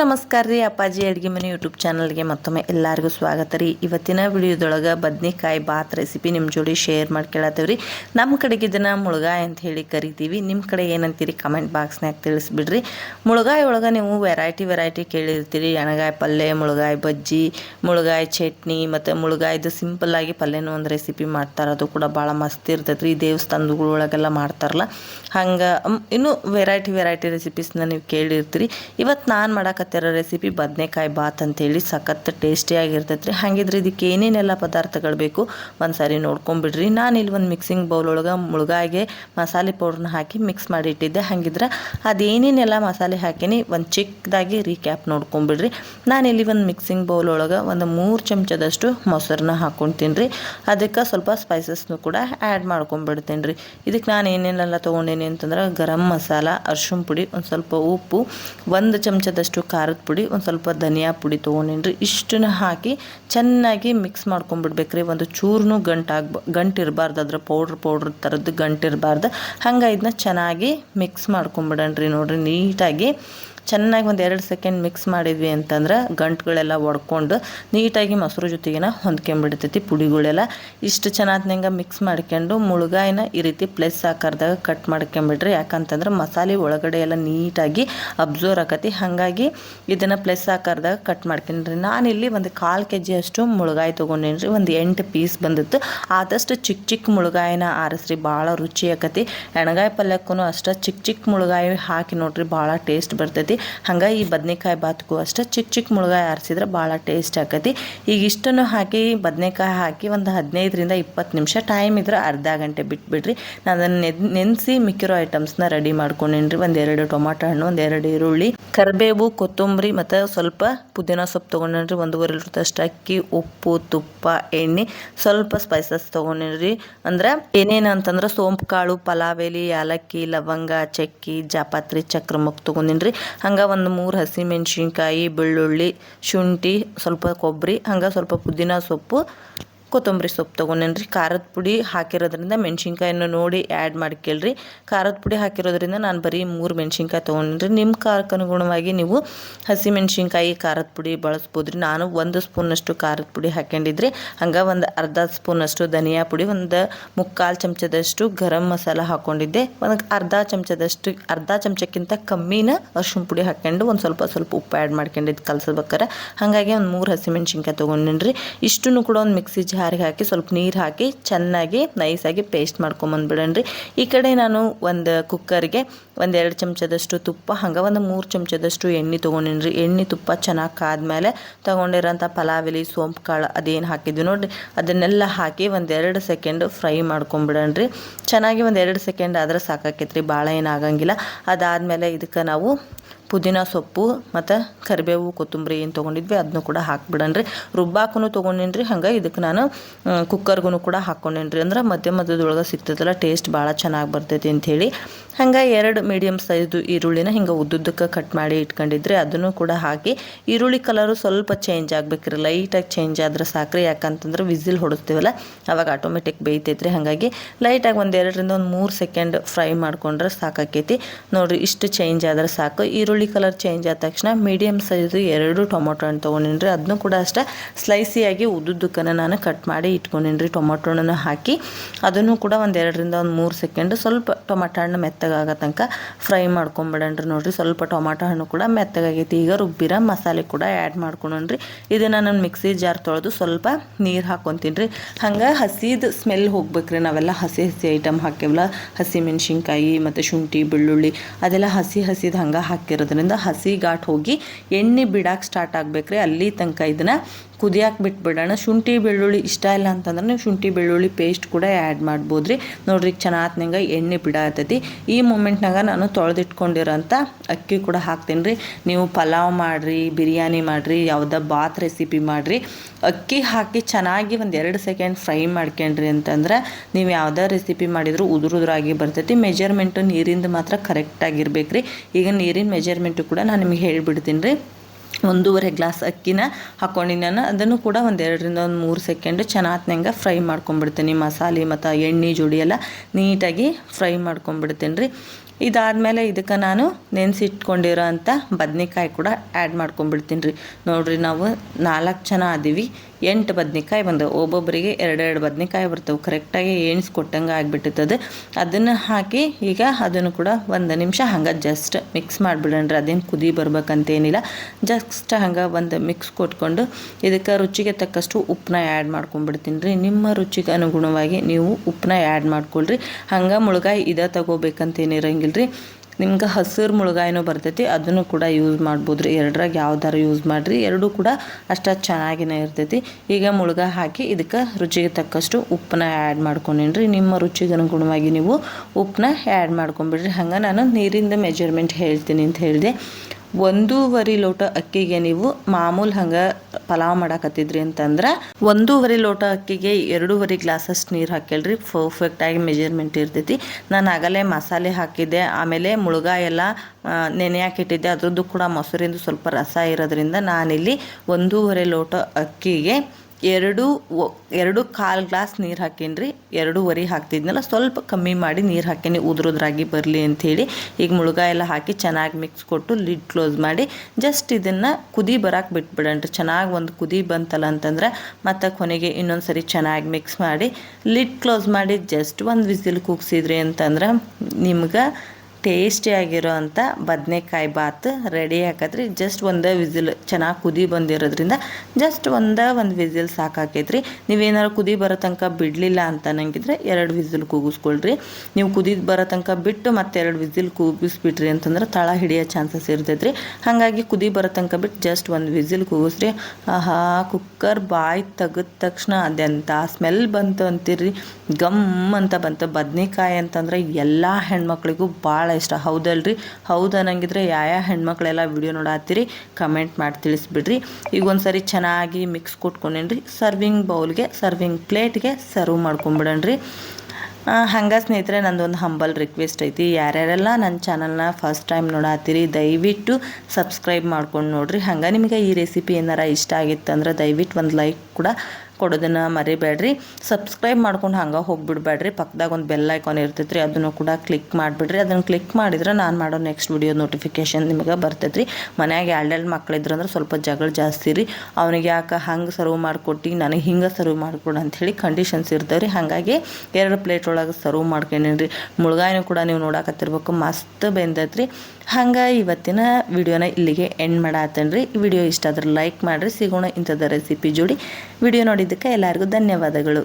ನಮಸ್ಕಾರ ರೀ ಅಪ್ಪಾಜಿ ಅಡುಗೆ ಮನೆ ಯೂಟ್ಯೂಬ್ ಚಾನಲ್ಗೆ ಮತ್ತೊಮ್ಮೆ ಎಲ್ಲರಿಗೂ ಸ್ವಾಗತ ರೀ. ಇವತ್ತಿನ ವಿಡಿಯೋದೊಳಗೆ ಬದ್ನಿಕಾಯಿ ಬಾತ್ ರೆಸಿಪಿ ನಿಮ್ಮ ಜೋಡಿ ಶೇರ್ ಮಾಡ್ಕೊಳತ್ತೀವಿ ರೀ ನಮ್ಮ ಕಡೆಗೆ ಇದನ್ನು ಮುಳುಗಾಯಿ ಅಂತ ಹೇಳಿ ಕರಿತೀವಿ. ನಿಮ್ಮ ಕಡೆ ಏನಂತೀರಿ ಕಮೆಂಟ್ ಬಾಕ್ಸ್ನಾಗ ತಿಳಿಸ್ಬಿಡ್ರಿ. ಮುಳುಗಾಯಿ ಒಳಗೆ ನೀವು ವೆರೈಟಿ ವೆರೈಟಿ ಕೇಳಿರ್ತೀರಿ. ಎಣಗಾಯಿ ಪಲ್ಯ ಮುಳುಗಾಯಿ ಬಜ್ಜಿ, ಮುಳುಗಾಯಿ ಚಟ್ನಿ ಮತ್ತು ಮುಳುಗಾಯ್ದು ಸಿಂಪಲ್ಲಾಗಿ ಪಲ್ಯನೂ ಒಂದು ರೆಸಿಪಿ ಮಾಡ್ತಾರೆ. ಅದು ಕೂಡ ಭಾಳ ಮಸ್ತ್ ಇರ್ತೈತೆ ರೀ ದೇವಸ್ಥಾನಗಳೊಳಗೆಲ್ಲ ಮಾಡ್ತಾರಲ್ಲ. ಹಂಗೆ ಇನ್ನೂ ವೆರೈಟಿ ವೆರೈಟಿ ರೆಸಿಪೀಸ್ನ ನೀವು ಕೇಳಿರ್ತೀರಿ. ಇವತ್ತು ನಾನು ಮಾಡಕತ್ತಿರೋ ರೆಸಿಪಿ ಬದನೆಕಾಯಿ ಬಾತ್ ಅಂತೇಳಿ ಸಖತ್ ಟೇಸ್ಟಿಯಾಗಿರ್ತೈತೆ ರೀ ಹಾಗಿದ್ರೆ ಇದಕ್ಕೆ ಏನೇನೆಲ್ಲ ಪದಾರ್ಥಗಳು ಬೇಕು ಒಂದು ಸಾರಿ ನೋಡ್ಕೊಂಬಿಡ್ರಿ. ನಾನು ಇಲ್ಲಿ ಒಂದು ಮಿಕ್ಸಿಂಗ್ ಬೌಲ್ ಒಳಗೆ ಮುಳುಗಾಗೆ ಮಸಾಲೆ ಪೌಡ್ರನ್ನ ಹಾಕಿ ಮಿಕ್ಸ್ ಮಾಡಿ ಇಟ್ಟಿದ್ದೆ. ಹಾಗಿದ್ರೆ ಅದೇನೇನೆಲ್ಲ ಮಸಾಲೆ ಹಾಕಿನಿ ಒಂದು ಚಿಕ್ಕದಾಗಿ ರೀಕ್ಯಾಪ್ ನೋಡ್ಕೊಂಬಿಡ್ರಿ. ನಾನು ಇಲ್ಲಿ ಒಂದು ಮಿಕ್ಸಿಂಗ್ ಬೌಲ್ ಒಳಗೆ ಒಂದು ಮೂರು ಚಮಚದಷ್ಟು ಮೊಸರನ್ನ ಹಾಕೊಂತೀನಿ ರೀ ಅದಕ್ಕೆ ಸ್ವಲ್ಪ ಸ್ಪೈಸಸ್ನು ಕೂಡ ಆ್ಯಡ್ ಮಾಡ್ಕೊಂಬಿಡ್ತೀನಿ ರೀ ಇದಕ್ಕೆ ನಾನು ಏನೇನೆಲ್ಲ ತೊಗೊಂಡೇನಿ ಅಂತಂದ್ರೆ ಗರಂ ಮಸಾಲ, ಅರ್ಶಿಣ ಪುಡಿ, ಒಂದು ಸ್ವಲ್ಪ ಉಪ್ಪು, ಒಂದು ಚಮಚದಷ್ಟು ಖಾರದ ಪುಡಿ, ಒಂದು ಸ್ವಲ್ಪ ಧನಿಯಾ ಪುಡಿ ತೊಗೊಂಡಿನ್ರಿ. ಇಷ್ಟನ್ನ ಹಾಕಿ ಚೆನ್ನಾಗಿ ಮಿಕ್ಸ್ ಮಾಡ್ಕೊಂಬಿಡ್ಬೇಕ್ರಿ. ಒಂದು ಚೂರ್ನು ಗಂಟಾಗ ಗಂಟು ಇರಬಾರ್ದು. ಅದರ ಪೌಡ್ರ್ ಪೌಡ್ರ್ ಥರದ್ದು ಗಂಟು ಇರಬಾರ್ದು. ಹಂಗೆ ಇದನ್ನ ಚೆನ್ನಾಗಿ ಮಿಕ್ಸ್ ಮಾಡ್ಕೊಂಬಿಡಣ್ರಿ ನೋಡಿರಿ. ನೀಟಾಗಿ ಚೆನ್ನಾಗಿ ಒಂದು ಎರಡು ಸೆಕೆಂಡ್ ಮಿಕ್ಸ್ ಮಾಡಿದ್ವಿ ಅಂತಂದ್ರೆ ಗಂಟುಗಳೆಲ್ಲ ಒಡ್ಕೊಂಡು ನೀಟಾಗಿ ಮೊಸರು ಜೊತೆಗಿನ ಹೊಂದ್ಕೊಂಬಿಡ್ತೈತಿ ಪುಡಿಗಳೆಲ್ಲ. ಇಷ್ಟು ಚೆನ್ನಾಗ್ನಂಗೆ ಮಿಕ್ಸ್ ಮಾಡ್ಕೊಂಡು ಮುಳುಗಾಯಿನ ಈ ರೀತಿ ಪ್ಲಸ್ ಆಕಾರದಾಗ ಕಟ್ ಮಾಡ್ಕೊಂಬಿಡ್ರಿ. ಯಾಕಂತಂದ್ರೆ ಮಸಾಲೆ ಒಳಗಡೆ ಎಲ್ಲ ನೀಟಾಗಿ ಅಬ್ಸರ್ವ್ ಆಕತಿ. ಹಾಗಾಗಿ ಇದನ್ನು ಪ್ಲಸ್ ಆಕಾರದಾಗ ಕಟ್ ಮಾಡ್ಕೊಂಡ್ರಿ. ನಾನಿಲ್ಲಿ ಒಂದು ಕಾಲು ಕೆ ಜಿ ಅಷ್ಟು ಮುಳುಗಾಯಿ ತೊಗೊಂಡೇನಿ ರೀ ಒಂದು ಎಂಟು ಪೀಸ್ ಬಂದಿತ್ತು. ಆದಷ್ಟು ಚಿಕ್ಕ ಚಿಕ್ಕ ಮುಳುಗಾಯಿನ ಆರಿಸ್ರಿ. ಭಾಳ ರುಚಿ ಆಕತಿ. ಎಣಗಾಯಿ ಪಲ್ಯಕ್ಕೂ ಅಷ್ಟೇ ಚಿಕ್ಕ ಚಿಕ್ಕ ಮುಳುಗಾಯಿ ಹಾಕಿ ನೋಡ್ರಿ. ಭಾಳ ಟೇಸ್ಟ್ ಬರ್ತೈತಿ. ಹಂಗೆ ಈ ಬದನೆಕಾಯಿ ಬಾತ್ಗೂ ಅಷ್ಟ ಚಿಕ್ಕ ಚಿಕ್ಕ ಮುಳುಗಾಯಿ ಆರಿಸಿದ್ರೆ ಭಾಳ ಟೇಸ್ಟ್ ಆಕತಿ. ಈಗ ಇಷ್ಟನ್ನು ಹಾಕಿ ಬದನೆಕಾಯಿ ಹಾಕಿ ಒಂದು ಹದಿನೈದರಿಂದ ಇಪ್ಪತ್ತು ನಿಮಿಷ ಟೈಮ್ ಇದ್ರೆ ಅರ್ಧ ಗಂಟೆ ಬಿಟ್ಬಿಡ್ರಿ. ನಾನು ಅದನ್ನು ನೆನ್, ನೆನೆಸಿ ಮಿಕ್ಕಿರೋ ಐಟಮ್ಸ್ನ ರೆಡಿ ಮಾಡ್ಕೊಂಡಿನ್ರಿ. ಒಂದೆರಡು ಟೊಮಾಟೊ ಹಣ್ಣು ಒಂದೆರಡು ಈರುಳ್ಳಿ, ಕರಿಬೇವು, ಕೊತ್ತಂಬರಿ ಮತ್ತು ಸ್ವಲ್ಪ ಪುದೀನ ಸೊಪ್ಪು ತೊಗೊಂಡೇನ್ರಿ. ಒಂದೂವರೆ ಲೀಟ್ರದಷ್ಟು ಅಕ್ಕಿ, ಉಪ್ಪು, ತುಪ್ಪ, ಎಣ್ಣೆ, ಸ್ವಲ್ಪ ಸ್ಪೈಸಸ್ ತೊಗೊಂಡೇನ್ರಿ. ಅಂದ್ರೆ ಏನೇನು ಅಂತಂದ್ರೆ ಸೋಂಪು ಕಾಳು, ಪಲಾವ್ ಯಾಲಕ್ಕಿ, ಲವಂಗ, ಚಕ್ಕಿ, ಜಾಪಾತ್ರಿ ಚಕ್ರ ಮುಗ್ ತೊಗೊಂಡಿನ್ರಿ. ಹಂಗೆ ಒಂದು ಮೂರು ಹಸಿ ಮೆಣಸಿನ್ಕಾಯಿ ಬೆಳ್ಳುಳ್ಳಿ ಶುಂಠಿ ಸ್ವಲ್ಪ ಕೊಬ್ಬರಿ ಹಂಗೆ ಸ್ವಲ್ಪ ಪುದೀನ ಸೊಪ್ಪು ಕೊತ್ತಂಬರಿ ಸೊಪ್ಪು ತೊಗೊಂಡೇನ್ರಿ? ಖಾರದ ಪುಡಿ ಹಾಕಿರೋದ್ರಿಂದ ಮೆಣ್ಸಿನ್ಕಾಯನ್ನು ನೋಡಿ ಆ್ಯಡ್ ಮಾಡ್ಕೇಳ್ರಿ ಖಾರದ ಪುಡಿ ಹಾಕಿರೋದ್ರಿಂದ ನಾನು ಬರೀ ಮೂರು ಮೆಣ್ಸಿನ್ಕಾಯಿ ತೊಗೊಂಡ್ರಿ ನಿಮ್ಮ ಖಾರಕ್ಕೆ ಅನುಗುಣವಾಗಿ ನೀವು ಹಸಿ ಮೆಣ್ಸಿನ್ಕಾಯಿ ಖಾರದ ಪುಡಿ ಬಳಸ್ಬೋದು ರೀ ನಾನು ಒಂದು ಸ್ಪೂನಷ್ಟು ಖಾರದ ಪುಡಿ ಹಾಕೊಂಡಿದ್ರಿ ಹಂಗೆ ಒಂದು ಅರ್ಧ ಸ್ಪೂನಷ್ಟು ಧನಿಯಾ ಪುಡಿ, ಒಂದು ಮುಕ್ಕಾಲು ಚಮಚದಷ್ಟು ಗರಂ ಮಸಾಲ ಹಾಕ್ಕೊಂಡಿದ್ದೆ ಒಂದು ಅರ್ಧ ಚಮಚದಷ್ಟು, ಅರ್ಧ ಚಮಚಕ್ಕಿಂತ ಕಮ್ಮಿನ ಅರ್ಶಿಣ ಪುಡಿ ಹಾಕ್ಕೊಂಡು ಒಂದು ಸ್ವಲ್ಪ ಸ್ವಲ್ಪ ಉಪ್ಪು ಆ್ಯಡ್ ಮಾಡ್ಕೊಂಡಿದ್ದು ಕಲಸಬೇಕಾರೆ ಹಾಗಾಗಿ ಒಂದು ಮೂರು ಹಸಿ ಮೆಣ್ಸಿನ್ಕಾಯಿ ರೀ ಇಷ್ಟನ್ನು ಕೂಡ ಒಂದು ಮಿಕ್ಸಿ ಜಾರಿಗೆ ಹಾಕಿ ಸ್ವಲ್ಪ ನೀರು ಹಾಕಿ ಚೆನ್ನಾಗಿ ನೈಸಾಗಿ ಪೇಸ್ಟ್ ಮಾಡ್ಕೊಂಬಂದ್ಬಿಡಣ್ರಿ ಈ ಕಡೆ ನಾನು ಒಂದು ಕುಕ್ಕರ್ಗೆ ಒಂದು ಎರಡು ಚಮಚದಷ್ಟು ತುಪ್ಪ, ಹಂಗೆ ಒಂದು ಮೂರು ಚಮಚದಷ್ಟು ಎಣ್ಣೆ ತೊಗೊಂಡಿನ್ರಿ. ಎಣ್ಣೆ ತುಪ್ಪ ಚೆನ್ನಾಗಿ ಕಾದ್ಮೇಲೆ ತೊಗೊಂಡಿರೋಂಥ ಪಲಾವ್ ಎಲೆ ಸೋಂಪು ಕಾಳು ಅದೇನು ಹಾಕಿದ್ವಿ ನೋಡಿರಿ. ಅದನ್ನೆಲ್ಲ ಹಾಕಿ ಒಂದೆರಡು ಸೆಕೆಂಡ್ ಫ್ರೈ ಮಾಡ್ಕೊಂಬಿಡಣ್ರಿ ಚೆನ್ನಾಗಿ ಒಂದೆರಡು ಸೆಕೆಂಡ್ ಆದ್ರೆ ಸಾಕಾಕೈತ್ರಿ ಭಾಳ ಏನಾಗಂಗಿಲ್ಲ ಅದಾದಮೇಲೆ ಇದಕ್ಕೆ ನಾವು ಪುದೀನ ಸೊಪ್ಪು ಮತ್ತು ಕರಿಬೇವು ಕೊತ್ತಂಬರಿ ಏನು ತೊಗೊಂಡಿದ್ವಿ ಅದನ್ನು ಕೂಡ ಹಾಕ್ಬಿಡನ್ರಿ. ರುಬ್ಬಾಕೂ ತೊಗೊಂಡೇನ್ರಿ, ಹಂಗೆ ಇದಕ್ಕೆ ನಾನು ಕುಕ್ಕರ್ಗೂ ಕೂಡ ಹಾಕ್ಕೊಂಡೇನ್ರಿ ಅಂದ್ರೆ ಮಧ್ಯ ಮಧ್ಯದೊಳಗೆ ಸಿಗ್ತದಲ್ಲ, ಟೇಸ್ಟ್ ಭಾಳ ಚೆನ್ನಾಗಿ ಬರ್ತೈತಿ ಅಂಥೇಳಿ. ಹಂಗೆ ಎರಡು ಮೀಡಿಯಮ್ ಸೈಜು ಈರುಳ್ಳಿನ ಹಿಂಗೆ ಉದ್ದುದ್ದಕ್ಕೆ ಕಟ್ ಮಾಡಿ ಇಟ್ಕೊಂಡಿದ್ರಿ. ಅದನ್ನು ಕೂಡ ಹಾಕಿ, ಈರುಳ್ಳಿ ಕಲರು ಸ್ವಲ್ಪ ಚೇಂಜ್ ಆಗಬೇಕ್ರಿ. ಲೈಟಾಗಿ ಚೇಂಜ್ ಆದ್ರೆ ಸಾಕ್ರಿ. ಯಾಕಂತಂದ್ರೆ ವಿಸಿಲ್ ಹೊಡಿಸ್ತೀವಲ್ಲ, ಅವಾಗ ಆಟೋಮೆಟಿಕ್ ಬೇಯ್ತೈತ್ರಿ. ಹಾಗಾಗಿ ಲೈಟಾಗಿ ಒಂದು ಎರಡರಿಂದ ಒಂದು ಮೂರು ಸೆಕೆಂಡ್ ಫ್ರೈ ಮಾಡ್ಕೊಂಡ್ರೆ ಸಾಕಾಕೈತಿ. ನೋಡಿರಿ ಇಷ್ಟು ಚೇಂಜ್ ಆದ್ರೆ ಸಾಕು. ಈರುಳ್ಳಿ ಕಲರ್ ಚೇಂಜ್ ಆದ ತಕ್ಷಣ ಮೀಡಿಯಮ್ ಸೈಜು ಎರಡು ಟೊಮೊಟೊ ಹಣ್ಣು ತೊಗೊಂಡಿನ್ರಿ. ಅದನ್ನು ಕೂಡ ಅಷ್ಟೇ ಸ್ಲೈಸಿಯಾಗಿ ಉದ್ದುದ್ದಕ್ಕನ ನಾನು ಕಟ್ ಮಾಡಿ ಇಟ್ಕೊಂಡಿನ್ರಿ ಟೊಮೊಟೊ ಹಣ್ಣನ್ನು ಹಾಕಿ. ಅದನ್ನು ಕೂಡ ಒಂದು ಎರಡರಿಂದ ಒಂದು ಮೂರು ಸೆಕೆಂಡ್ ಸ್ವಲ್ಪ ಟೊಮೊಟೊ ಹಣ್ಣು ಮೆತ್ತಗಾಗೋ ತನಕ ಫ್ರೈ ಮಾಡ್ಕೊಂಬಿಡಣ್ರಿ ನೋಡಿರಿ. ಸ್ವಲ್ಪ ಟೊಮೊಟೊ ಹಣ್ಣು ಕೂಡ ಮೆತ್ತಗಾಗೈತಿ. ಈಗ ರುಬ್ಬಿರ ಮಸಾಲೆ ಕೂಡ ಆ್ಯಡ್ ಮಾಡ್ಕೊಂಡ್ರಿ ಇದನ್ನು ನಾನು ಮಿಕ್ಸಿ ಜಾರ್ ತೊಳೆದು ಸ್ವಲ್ಪ ನೀರು ಹಾಕ್ಕೊತೀನಿ ರೀ ಹಂಗೆ ಹಸಿದು ಸ್ಮೆಲ್ ಹೋಗ್ಬೇಕ್ರಿ. ನಾವೆಲ್ಲ ಹಸಿ ಹಸಿ ಐಟಮ್ ಹಾಕ್ಯವಲ್ಲ ಹಸಿ ಮೆಣಸಿನ್ಕಾಯಿ, ಮತ್ತು ಶುಂಠಿ, ಬೆಳ್ಳುಳ್ಳಿ ಅದೆಲ್ಲ ಹಸಿ ಹಸಿದು ಹಂಗೆ ಹಾಕಿರೋದ್ರಿಂದ ಹಸಿ ಘಾಟ್ ಹೋಗಿ ಎಣ್ಣೆ ಬಿಡಕ್ಕೆ ಸ್ಟಾರ್ಟ್ ಆಗ್ಬೇಕ್ರಿ. ಅಲ್ಲಿ ತನಕ ಇದನ್ನು ಕುದಿಯಾಕೆ ಬಿಟ್ಬಿಡೋಣ. ಶುಂಠಿ, ಬೆಳ್ಳುಳ್ಳಿ ಇಷ್ಟ ಇಲ್ಲ ಅಂತಂದ್ರೆ ನೀವು ಶುಂಠಿ, ಬೆಳ್ಳುಳ್ಳಿ ಪೇಸ್ಟ್ ಕೂಡ ಆ್ಯಡ್ ಮಾಡ್ಬೋದು ರೀ ನೋಡ್ರಿ ಚೆನ್ನಾತ್ನಂಗೆ ಎಣ್ಣೆ ಬಿಡಾತೈತಿ ಈ ಮೂಮೆಂಟ್ನಾಗ ನಾನು ತೊಳೆದಿಟ್ಕೊಂಡಿರೋಂಥ ಅಕ್ಕಿ ಕೂಡ ಹಾಕ್ತೀನಿ ರೀ ನೀವು ಪಲಾವ್ ಮಾಡಿರಿ, ಬಿರಿಯಾನಿ ಮಾಡಿರಿ, ಯಾವುದೋ ಬಾತ್ ರೆಸಿಪಿ ಮಾಡಿರಿ. ಅಕ್ಕಿ ಹಾಕಿ ಚೆನ್ನಾಗಿ ಒಂದು ಎರಡು ಸೆಕೆಂಡ್ ಫ್ರೈ ಮಾಡ್ಕೊಂಡ್ರಿ ಅಂತಂದ್ರೆ ನೀವು ಯಾವುದೇ ರೆಸಿಪಿ ಮಾಡಿದ್ರು ಉದುರುದ್ರಾಗಿ ಬರ್ತೈತಿ. ಮೆಜರ್ಮೆಂಟು ನೀರಿಂದ ಮಾತ್ರ ಕರೆಕ್ಟಾಗಿರ್ಬೇಕು ರೀ ಈಗ ನೀರಿನ ಮೆಜರ್ಮೆಂಟು ಕೂಡ ನಾನು ನಿಮಗೆ ಹೇಳಿಬಿಡ್ತೀನಿ ರೀ. ಒಂದೂವರೆ ಗ್ಲಾಸ್ ಅಕ್ಕಿನ ಹಾಕ್ಕೊಂಡು ನಾನು. ಅದನ್ನು ಕೂಡ ಒಂದು ಎರಡರಿಂದ ಒಂದು ಮೂರು ಸೆಕೆಂಡ್ ಚೆನ್ನಾತ್ನಂಗೆ ಫ್ರೈ ಮಾಡ್ಕೊಂಬಿಡ್ತೀನಿ. ಮಸಾಲೆ ಮತ್ತು ಎಣ್ಣೆ ಜೋಡಿ ಎಲ್ಲ ನೀಟಾಗಿ ಫ್ರೈ ಮಾಡ್ಕೊಂಬಿಡ್ತೀನಿ ರೀ. ಇದಾದಮೇಲೆ ಇದಕ್ಕೆ ನಾನು ನೆನೆಸಿಟ್ಕೊಂಡಿರೋ ಅಂಥ ಬದ್ನೆಕಾಯಿ ಕೂಡ ಆ್ಯಡ್ ಮಾಡ್ಕೊಂಡ್ಬಿಡ್ತೀನಿ ರೀ. ನೋಡಿರಿ ನಾವು ನಾಲ್ಕು ಜನ ಅದೀವಿ ಎಂಟು ಬದ್ನಿಕಾಯಿ ಬಂದವು ಒಬ್ಬೊಬ್ಬರಿಗೆ ಎರಡೆರಡು ಬದ್ನಿಕಾಯಿ ಬರ್ತವೆ. ಕರೆಕ್ಟಾಗಿ ಎಣಿಸ್ಕೊಟ್ಟಂಗೆ ಆಗಿಬಿಟ್ಟಿರ್ತದೆ ಅದನ್ನು ಹಾಕಿ ಈಗ ಅದನ್ನು ಕೂಡ ಒಂದು ನಿಮಿಷ ಹಂಗೆ ಜಸ್ಟ್ ಮಿಕ್ಸ್ ಮಾಡಿಬಿಡೋಣ್ರಿ. ಅದೇನು ಕುದಿ ಬರ್ಬೇಕಂತೇನಿಲ್ಲ. ಜಸ್ಟ್ ಹಂಗೆ ಒಂದು ಮಿಕ್ಸ್ ಕೊಟ್ಕೊಂಡು ಇದಕ್ಕೆ ರುಚಿಗೆ ತಕ್ಕಷ್ಟು ಉಪ್ಪನ್ನ ಆ್ಯಡ್ ಮಾಡ್ಕೊಂಡ್ಬಿಡ್ತೀನಿ ರೀ ನಿಮ್ಮ ರುಚಿಗೆ ಅನುಗುಣವಾಗಿ ನೀವು ಉಪ್ಪನ್ನ ಆ್ಯಡ್ ಮಾಡ್ಕೊಳ್ರಿ. ಹಂಗೆ ಮುಳುಗಾಯಿ ಇದ ತಗೋಬೇಕಂತೇನಿರಂಗಿಲ್ಲ ರೀ ನಿಮ್ಗೆ ಹಸಿರು ಮುಳುಗಾಯಿನೂ ಬರ್ತೈತಿ, ಅದನ್ನು ಕೂಡ ಯೂಸ್ ಮಾಡ್ಬೋದು ರೀ ಎರಡರಾಗ ಯಾವ್ದಾರು ಯೂಸ್ ಮಾಡಿರಿ. ಎರಡೂ ಕೂಡ ಅಷ್ಟು ಚೆನ್ನಾಗಿನೇ ಇರ್ತೈತಿ. ಈಗ ಮುಳುಗಾಯಿ ಹಾಕಿ ಇದಕ್ಕೆ ರುಚಿಗೆ ತಕ್ಕಷ್ಟು ಉಪ್ಪನ್ನ ಆ್ಯಡ್ ಮಾಡ್ಕೊಂಡೇನಿ ನಿಮ್ಮ ರುಚಿಗೆ ಅನುಗುಣವಾಗಿ ನೀವು ಉಪ್ಪನ್ನ ಆ್ಯಡ್ ಮಾಡ್ಕೊಂಬಿಡ್ರಿ. ಹಂಗೆ ನಾನು ನೀರಿಂದ ಮೆಜರ್ಮೆಂಟ್ ಹೇಳ್ತೀನಿ ಅಂತ ಹೇಳಿದೆ. ಒಂದೂವರೆ ಲೋಟ ಅಕ್ಕಿಗೆ ನೀವು ಮಾಮೂಲು ಹಂಗೆ ಪಲಾವ್ ಮಾಡಾಕತ್ತಿದ್ರಿ ಅಂತಂದ್ರೆ ಒಂದೂವರೆ ಲೋಟ ಅಕ್ಕಿಗೆ ಎರಡೂವರೆ ಗ್ಲಾಸಷ್ಟು ನೀರು ಹಾಕೇಳ್ರಿ ಪರ್ಫೆಕ್ಟಾಗಿ ಮೆಜರ್ಮೆಂಟ್ ಇರ್ತೈತಿ. ನಾನು ಆಗಲೇ ಮಸಾಲೆ ಹಾಕಿದ್ದೆ. ಆಮೇಲೆ ಮುಳುಗಾಯಿ ಎಲ್ಲ ನೆನೆ ಹಾಕಿಟ್ಟಿದ್ದೆ ಅದ್ರದ್ದು ಕೂಡ ಮೊಸರಿಂದು ಸ್ವಲ್ಪ ರಸ ಇರೋದ್ರಿಂದ ನಾನಿಲ್ಲಿ ಒಂದೂವರೆ ಲೋಟ ಅಕ್ಕಿಗೆ ಎರಡು ಎರಡು ಕಾಲು ಗ್ಲಾಸ್ ನೀರು ಹಾಕೀನಿ ಎರಡೂವರೆ ಹಾಕ್ತಿದ್ನಲ್ಲ, ಸ್ವಲ್ಪ ಕಮ್ಮಿ ಮಾಡಿ ನೀರು ಹಾಕೀನಿ ಉದ್ರೋದ್ರಾಗಿ ಬರಲಿ ಅಂಥೇಳಿ. ಈಗ ಮುಳುಗಾಯಿ ಎಲ್ಲ ಹಾಕಿ ಚೆನ್ನಾಗಿ ಮಿಕ್ಸ್ ಕೊಟ್ಟು ಲಿಡ್ ಕ್ಲೋಸ್ ಮಾಡಿ ಜಸ್ಟ್ ಇದನ್ನು ಕುದಿ ಬರಕ್ಕೆ ಬಿಟ್ಬಿಡಣ್ರಿ. ಚೆನ್ನಾಗಿ ಒಂದು ಕುದಿ ಬಂತಲ್ಲ ಅಂತಂದ್ರೆ, ಮತ್ತು ಕೊನೆಗೆ ಇನ್ನೊಂದು ಸರಿ ಚೆನ್ನಾಗಿ ಮಿಕ್ಸ್ ಮಾಡಿ ಲಿಡ್ ಕ್ಲೋಸ್ ಮಾಡಿ ಜಸ್ಟ್ ಒಂದು ವಿಸಿಲ್ ಕೂಗ್ಸಿದ್ರಿ ಅಂತಂದ್ರೆ, ನಿಮ್ಗೆ ಟೇಸ್ಟಿಯಾಗಿರೋ ಅಂಥ ಬದನೆಕಾಯಿ ಬಾತ್ ರೆಡಿ ಹಾಕತ್ರಿ ಜಸ್ಟ್ ಒಂದೇ ವಿಸಿಲ್ ಚೆನ್ನಾಗಿ ಕುದಿ ಬಂದಿರೋದ್ರಿಂದ ಜಸ್ಟ್ ಒಂದೇ ಒಂದು ವಿಸಿಲ್ ಸಾಕಾಕೈತ್ರಿ. ನೀವೇನಾದ್ರು ಕುದಿ ಬರೋ ತನಕ ಬಿಡಲಿಲ್ಲ ಅಂತ ನಂಗಿದ್ರೆ ಎರಡು ವಿಸಿಲ್ ಕೂಗಿಸ್ಕೊಳ್ರಿ. ನೀವು ಕುದಿ ಬರೋ ತನಕ ಬಿಟ್ಟು ಮತ್ತೆ ಎರಡು ವಿಸಿಲ್ ಕೂಗಿಸ್ಬಿಟ್ರಿ ಅಂತಂದ್ರೆ ತಳ ಹಿಡಿಯೋ ಚಾನ್ಸಸ್ ಇರ್ತೈತ್ರಿ. ಹಾಗಾಗಿ ಕುದಿ ಬರೋ ತನಕ ಬಿಟ್ಟು ಜಸ್ಟ್ ಒಂದು ವಿಸಿಲ್ ಕೂಗಿಸ್ರಿ. ಆಹಾ, ಕುಕ್ಕರ್ ಬಾಯಿ ತೆಗೆದ ತಕ್ಷಣ ಅದೆಂಥ ಸ್ಮೆಲ್ ಬಂತು ಅಂತೀರಿ. ಗಮ್ ಅಂತ ಬಂತು. ಬದನೆಕಾಯಿ ಅಂತಂದ್ರೆ ಎಲ್ಲ ಹೆಣ್ಮಕ್ಳಿಗೂ ಭಾಳ ಇಷ್ಟ. ಹೌದಲ್ರಿ? ಹೌದು ಅನ್ನಂಗಿದ್ರೆ ಯಾವ ಹೆಣ್ಮಕ್ಳೆಲ್ಲ ವಿಡಿಯೋ ನೋಡತ್ತೀರಿ ಕಮೆಂಟ್ ಮಾಡಿ ತಿಳಿಸ್ಬಿಡ್ರಿ. ಈಗ ಒಂದ್ಸರಿ ಚೆನ್ನಾಗಿ ಮಿಕ್ಸ್ ಕೊಟ್ಕೊಂಡೇನ್ರಿ ಸರ್ವಿಂಗ್ ಬೌಲ್ಗೆ ಸರ್ವಿಂಗ್ ಪ್ಲೇಟ್ಗೆ ಸರ್ವ್ ಮಾಡ್ಕೊಂಬಿಡಣ್ರಿ. ಹಂಗೆ ಸ್ನೇಹಿತರೆ, ನಂದೊಂದು ಹಂಬಲ್ ರಿಕ್ವೆಸ್ಟ್ ಐತಿ. ಯಾರ್ಯಾರೆಲ್ಲ ನನ್ನ ಚಾನಲ್ನ ಫಸ್ಟ್ ಟೈಮ್ ನೋಡತ್ತೀರಿ, ದಯವಿಟ್ಟು ಸಬ್ಸ್ಕ್ರೈಬ್ ಮಾಡ್ಕೊಂಡು ನೋಡ್ರಿ. ಹಂಗೆ ನಿಮಗೆ ಈ ರೆಸಿಪಿ ಏನಾರ ಇಷ್ಟ ಆಗಿತ್ತಂದ್ರೆ ದಯವಿಟ್ಟು ಒಂದು ಲೈಕ್ ಕೂಡ ಕೊಡೋದನ್ನು ಮರಿಬೇಡ್ರಿ. ಸಬ್ಸ್ಕ್ರೈಬ್ ಮಾಡ್ಕೊಂಡು ಹಂಗೆ ಹೋಗಿಬಿಡ್ಬೇಡ್ರಿ. ಪಕ್ಕದಾಗ ಒಂದು ಬೆಲ್ ಐಕಾನ್ ಇರ್ತೈತೆ ರೀ ಅದನ್ನು ಕೂಡ ಕ್ಲಿಕ್ ಮಾಡಿಬಿಡ್ರಿ. ಅದನ್ನು ಕ್ಲಿಕ್ ಮಾಡಿದ್ರೆ ನಾನು ಮಾಡೋ ನೆಕ್ಸ್ಟ್ ವಿಡಿಯೋ ನೋಟಿಫಿಕೇಷನ್ ನಿಮಗೆ ಬರ್ತೈತೆ ರೀ ಮನ್ಯಾಗ ಎರಡೆರಡು ಮಕ್ಳಿದ್ರು ಅಂದ್ರೆ ಸ್ವಲ್ಪ ಜಗಳ ಜಾಸ್ತಿ ರೀ. ಅವನಿಗೆ ಯಾಕೆ ಹಂಗೆ ಸರ್ವ್ ಮಾಡಿಕೊಟ್ಟು, ನನಗೆ ಹಿಂಗೆ ಸರ್ವ್ ಮಾಡಿಕೊಡು ಅಂಥೇಳಿ ಕಂಡೀಷನ್ಸ್ ಇರ್ತವೆ ರೀ ಹಾಗಾಗಿ ಎರಡು ಪ್ಲೇಟ್ ಒಳಗೆ ಸರ್ವ್ ಮಾಡ್ಕೊಂಡೇನಿ ಮುಳುಗಾಯಿನೂ ಕೂಡ ನೀವು ನೋಡಕತ್ತಿರ್ಬೇಕು, ಮಸ್ತ್ ಬೆಂದೈತ್ರಿ. ಹಂಗೆ ಇವತ್ತಿನ ವಿಡಿಯೋನ ಇಲ್ಲಿಗೆ ಎಂಡ್ ಮಾಡತ್ತೇನೆ ರೀ ವಿಡಿಯೋ ಇಷ್ಟ ಆದ್ರೆ ಲೈಕ್ ಮಾಡಿರಿ. ಸಿಗೋಣ ಇಂಥದ್ದು ರೆಸಿಪಿ ಜೋಡಿ. ವಿಡಿಯೋ ನೋಡಿದ್ದಕ್ಕೆ ಎಲ್ಲರಿಗೂ ಧನ್ಯವಾದಗಳು.